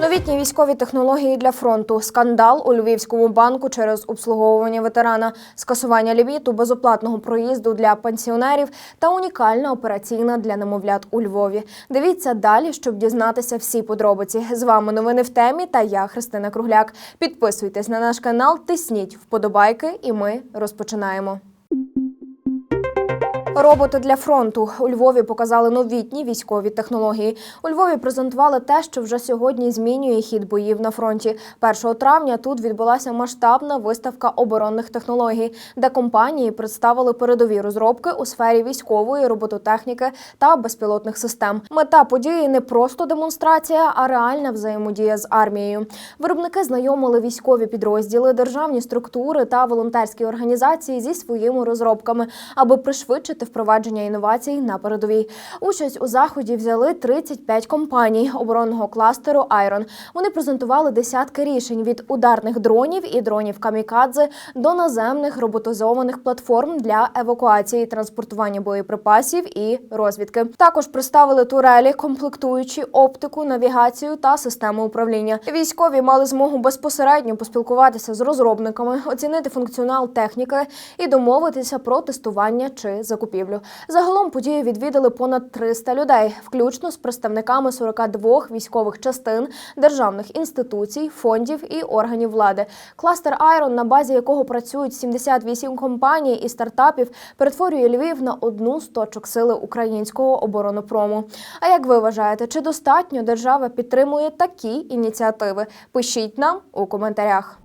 Новітні військові технології для фронту, скандал у Львівському банку через обслуговування ветерана, скасування ліміту безоплатного проїзду для пенсіонерів та унікальна операційна для немовлят у Львові. Дивіться далі, щоб дізнатися всі подробиці. З вами новини в темі та я Христина Кругляк. Підписуйтесь на наш канал, тисніть вподобайки, і ми розпочинаємо. Роботи для фронту у Львові показали новітні військові технології. У Львові презентували те, що вже сьогодні змінює хід боїв на фронті. 1 травня тут відбулася масштабна виставка оборонних технологій, де компанії представили передові розробки у сфері військової робототехніки та безпілотних систем. Мета події не просто демонстрація, а реальна взаємодія з армією. Виробники знайомили військові підрозділи, державні структури та волонтерські організації зі своїми розробками, аби пришвидшити впровадження інновацій на передовій. Участь у заході взяли 35 компаній оборонного кластеру Айрон. Вони презентували десятки рішень від ударних дронів і дронів камікадзе до наземних роботизованих платформ для евакуації, транспортування боєприпасів і розвідки. Також представили турелі, комплектуючі оптику, навігацію та систему управління. Військові мали змогу безпосередньо поспілкуватися з розробниками, оцінити функціонал техніки і домовитися про тестування чи закупівлю. Загалом подію відвідали понад 300 людей, включно з представниками 42 військових частин, державних інституцій, фондів і органів влади. Кластер Айрон, на базі якого працюють 78 компаній і стартапів, перетворює Львів на одну з точок сили українського оборонопрому. А як ви вважаєте, чи достатньо держава підтримує такі ініціативи? Пишіть нам у коментарях.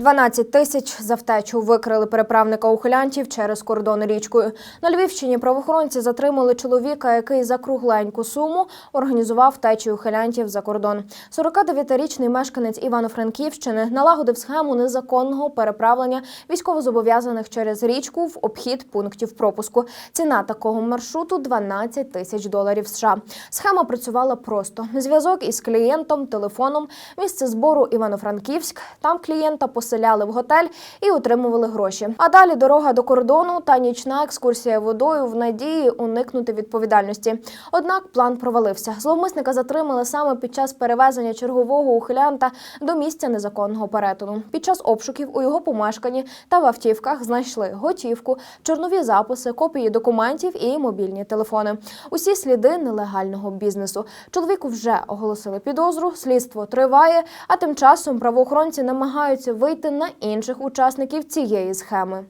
12 тисяч за втечу викрили переправника ухилянтів через кордон річкою. На Львівщині правоохоронці затримали чоловіка, який за кругленьку суму організував втечу ухилянтів за кордон. 49-річний мешканець Івано-Франківщини налагодив схему незаконного переправлення військовозобов'язаних через річку в обхід пунктів пропуску. Ціна такого маршруту 12 тисяч доларів США. Схема працювала просто: зв'язок із клієнтом, телефоном, місце збору Івано-Франківськ. Там клієнта поселяли в готель і отримували гроші. А далі дорога до кордону та нічна екскурсія водою в надії уникнути відповідальності. Однак план провалився. Зловмисника затримали саме під час перевезення чергового ухилянта до місця незаконного перетину. Під час обшуків у його помешканні та в автівках знайшли готівку, чорнові записи, копії документів і мобільні телефони. Усі сліди нелегального бізнесу. Чоловіку вже оголосили підозру. Слідство триває. А тим часом правоохоронці намагаються вийти на інших учасників цієї схеми.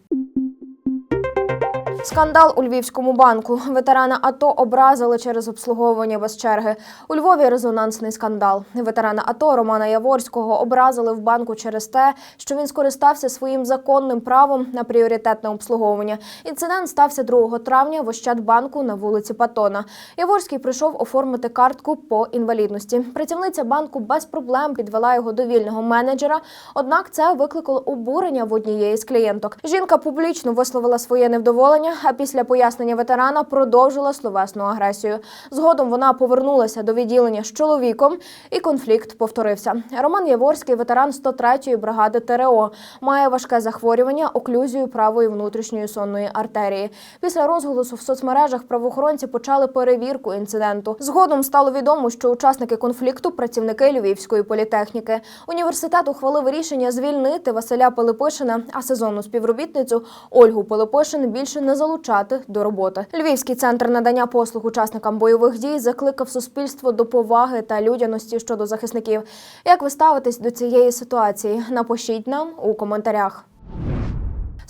Скандал у Львівському банку. Ветерана АТО образили через обслуговування без черги. У Львові резонансний скандал. Ветерана АТО Романа Яворського образили в банку через те, що він скористався своїм законним правом на пріоритетне обслуговування. Інцидент стався 2 травня в Ощадбанку на вулиці Патона. Яворський прийшов оформити картку по інвалідності. Працівниця банку без проблем підвела його до вільного менеджера. Однак це викликало обурення в однієї з клієнток. Жінка публічно висловила своє невдоволення, а після пояснення ветерана продовжила словесну агресію. Згодом вона повернулася до відділення з чоловіком, і конфлікт повторився. Роман Яворський, ветеран 103-ї бригади ТРО, має важке захворювання, оклюзію правої внутрішньої сонної артерії. Після розголосу в соцмережах правоохоронці почали перевірку інциденту. Згодом стало відомо, що учасники конфлікту працівники Львівської політехніки. Університет ухвалив рішення звільнити Василя Пилипишина, а сезонну співробітницю Ольгу Пилипишин більше не залучати до роботи. Львівський центр надання послуг учасникам бойових дій закликав суспільство до поваги та людяності щодо захисників. Як ви ставитесь до цієї ситуації? Напишіть нам у коментарях.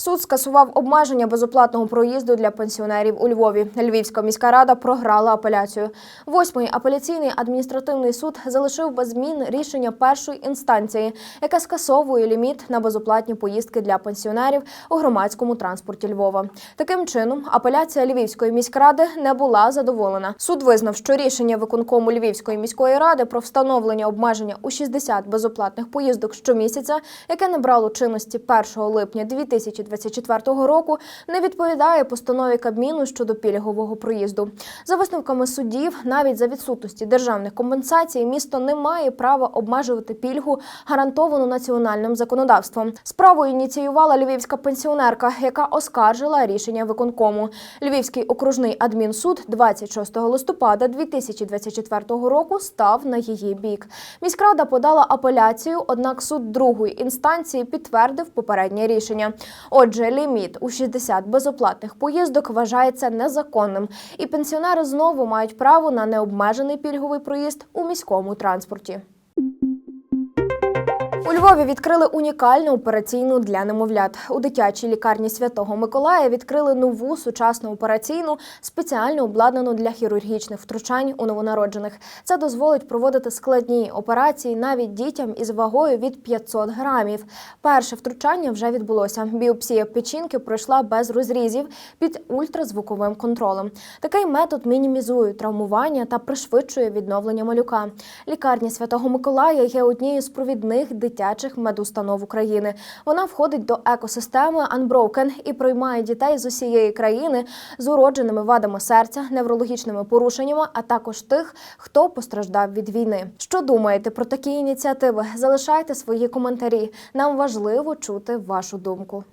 Суд скасував обмеження безоплатного проїзду для пенсіонерів у Львові. Львівська міська рада програла апеляцію. Восьмий апеляційний адміністративний суд залишив без змін рішення першої інстанції, яке скасовує ліміт на безоплатні поїздки для пенсіонерів у громадському транспорті Львова. Таким чином, апеляція Львівської міськради не була задоволена. Суд визнав, що рішення виконкому Львівської міської ради про встановлення обмеження у 60 безоплатних поїздок щомісяця, яке не брало чинності 1 липня 2020 2024 року не відповідає постанові Кабміну щодо пільгового проїзду. За висновками судів, навіть за відсутності державних компенсацій, місто не має права обмежувати пільгу, гарантовану національним законодавством. Справу ініціювала львівська пенсіонерка, яка оскаржила рішення виконкому. Львівський окружний адмінсуд 26 листопада 2024 року став на її бік. Міськрада подала апеляцію, однак суд другої інстанції підтвердив попереднє рішення. Отже, ліміт у 60 безоплатних поїздок вважається незаконним, і пенсіонери знову мають право на необмежений пільговий проїзд у міському транспорті. У Львові відкрили унікальну операційну для немовлят. У дитячій лікарні Святого Миколая відкрили нову сучасну операційну, спеціально обладнану для хірургічних втручань у новонароджених. Це дозволить проводити складні операції навіть дітям із вагою від 500 грамів. Перше втручання вже відбулося. Біопсія печінки пройшла без розрізів під ультразвуковим контролем. Такий метод мінімізує травмування та пришвидшує відновлення малюка. Лікарня Святого Миколая є однією з провідних дитячих медустанов України. Вона входить до екосистеми Unbroken і приймає дітей з усієї країни з уродженими вадами серця, неврологічними порушеннями, а також тих, хто постраждав від війни. Що думаєте про такі ініціативи? Залишайте свої коментарі. Нам важливо чути вашу думку.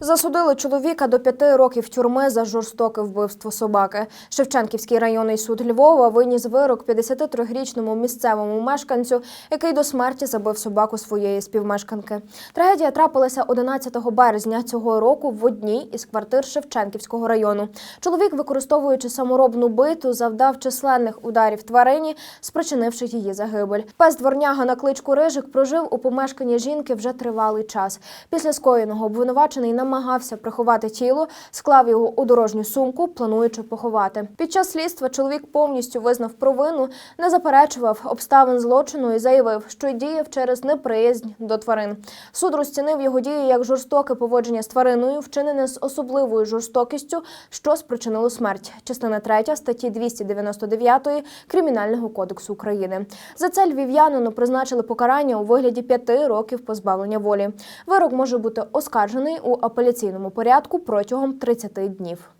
Засудили чоловіка до п'яти років тюрми за жорстоке вбивство собаки. Шевченківський районний суд Львова виніс вирок 53-річному місцевому мешканцю, який до смерті забив собаку своєї співмешканки. Трагедія трапилася 11 березня цього року в одній із квартир Шевченківського району. Чоловік, використовуючи саморобну биту, завдав численних ударів тварині, спричинивши її загибель. Пес дворняга на кличку Рижик прожив у помешканні жінки вже тривалий час. Після скоєного обвинувачений намагався приховати тіло, склав його у дорожню сумку, плануючи поховати. Під час слідства чоловік повністю визнав провину, не заперечував обставин злочину і заявив, що діяв через неприязнь до тварин. Суд розцінив його дії як жорстоке поводження з твариною, вчинене з особливою жорстокістю, що спричинило смерть. Частина 3 статті 299 Кримінального кодексу України. За це львів'янину призначили покарання у вигляді п'яти років позбавлення волі. Вирок може бути оскаржений у апеляційному порядку протягом 30 днів.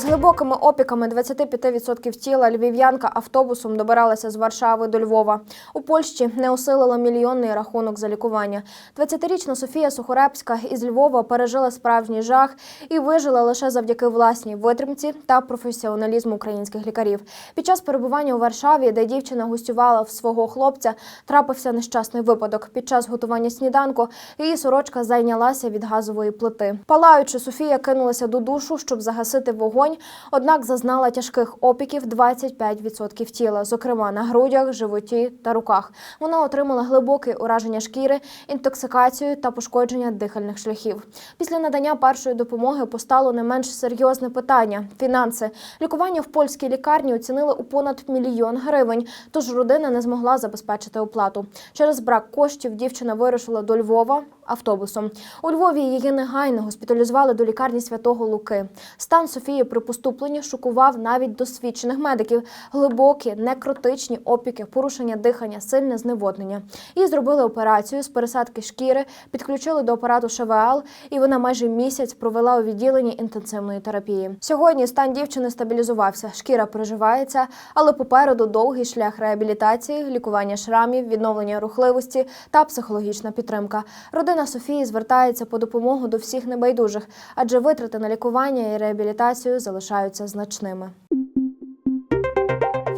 З глибокими опіками 25% тіла львів'янка автобусом добиралася з Варшави до Львова. У Польщі не осилила мільйонний рахунок за лікування. 20-річна Софія Сухоребська із Львова пережила справжній жах і вижила лише завдяки власній витримці та професіоналізму українських лікарів. Під час перебування у Варшаві, де дівчина гостювала в свого хлопця, трапився нещасний випадок. Під час готування сніданку її сорочка зайнялася від газової плити. Палаючи, Софія кинулася до душу, щоб загасити вогонь, однак зазнала тяжких опіків 25% тіла, зокрема на грудях, животі та руках. Вона отримала глибоке ураження шкіри, інтоксикацію та пошкодження дихальних шляхів. Після надання першої допомоги постало не менш серйозне питання фінанси. Лікування в польській лікарні оцінили у понад мільйон гривень, тож родина не змогла забезпечити оплату. Через брак коштів дівчина вирушила до Львова автобусом. У Львові її негайно госпіталізували до лікарні Святого Луки. Стан Софії при поступленні шокував навіть досвідчених медиків. Глибокі, некротичні опіки, порушення дихання, сильне зневоднення. Їй зробили операцію з пересадки шкіри, підключили до апарату ШВЛ, і вона майже місяць провела у відділенні інтенсивної терапії. Сьогодні стан дівчини стабілізувався, шкіра переживається, але попереду довгий шлях реабілітації, лікування шрамів, відновлення рухливості та психологічна підтримка. Родина Софії звертається по допомогу до всіх небайдужих, адже витрати на лікування і реабілітацію залишаються значними.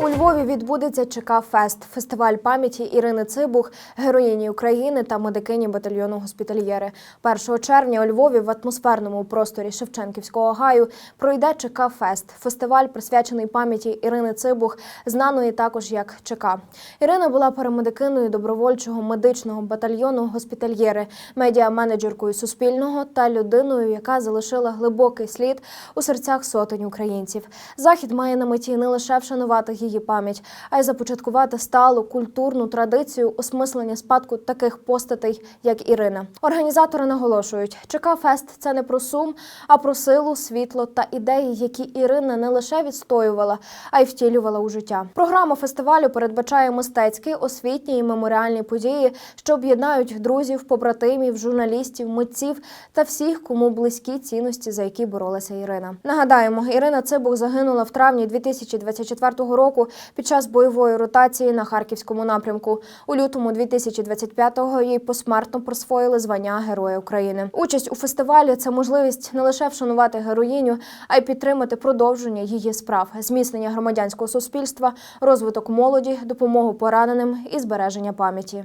У Львові відбудеться ЧК Фест фестиваль пам'яті Ірини Цибух, героїні України та медикині батальйону госпітальєри. 1 червня у Львові в атмосферному просторі Шевченківського гаю пройде ЧК Фест фестиваль, присвячений пам'яті Ірини Цибух, знаної також як ЧК. Ірина була парамедикиною добровольчого медичного батальйону госпітальєри, медіа-менеджеркою Суспільного та людиною, яка залишила глибокий слід у серцях сотень українців. Захід має на меті не лише вшанувати її її пам'ять, а й започаткувати сталу культурну традицію осмислення спадку таких постатей, як Ірина. Організатори наголошують, ЧК Фест це не про сум, а про силу, світло та ідеї, які Ірина не лише відстоювала, а й втілювала у життя. Програма фестивалю передбачає мистецькі, освітні і меморіальні події, що об'єднають друзів, побратимів, журналістів, митців та всіх, кому близькі цінності, за які боролася Ірина. Нагадаємо, Ірина Цибух загинула в травні 2024 року під час бойової ротації на харківському напрямку. У лютому 2025-го їй посмертно присвоїли звання Героя України. Участь у фестивалі це можливість не лише вшанувати героїню, а й підтримати продовження її справ, зміцнення громадянського суспільства, розвиток молоді, допомогу пораненим і збереження пам'яті.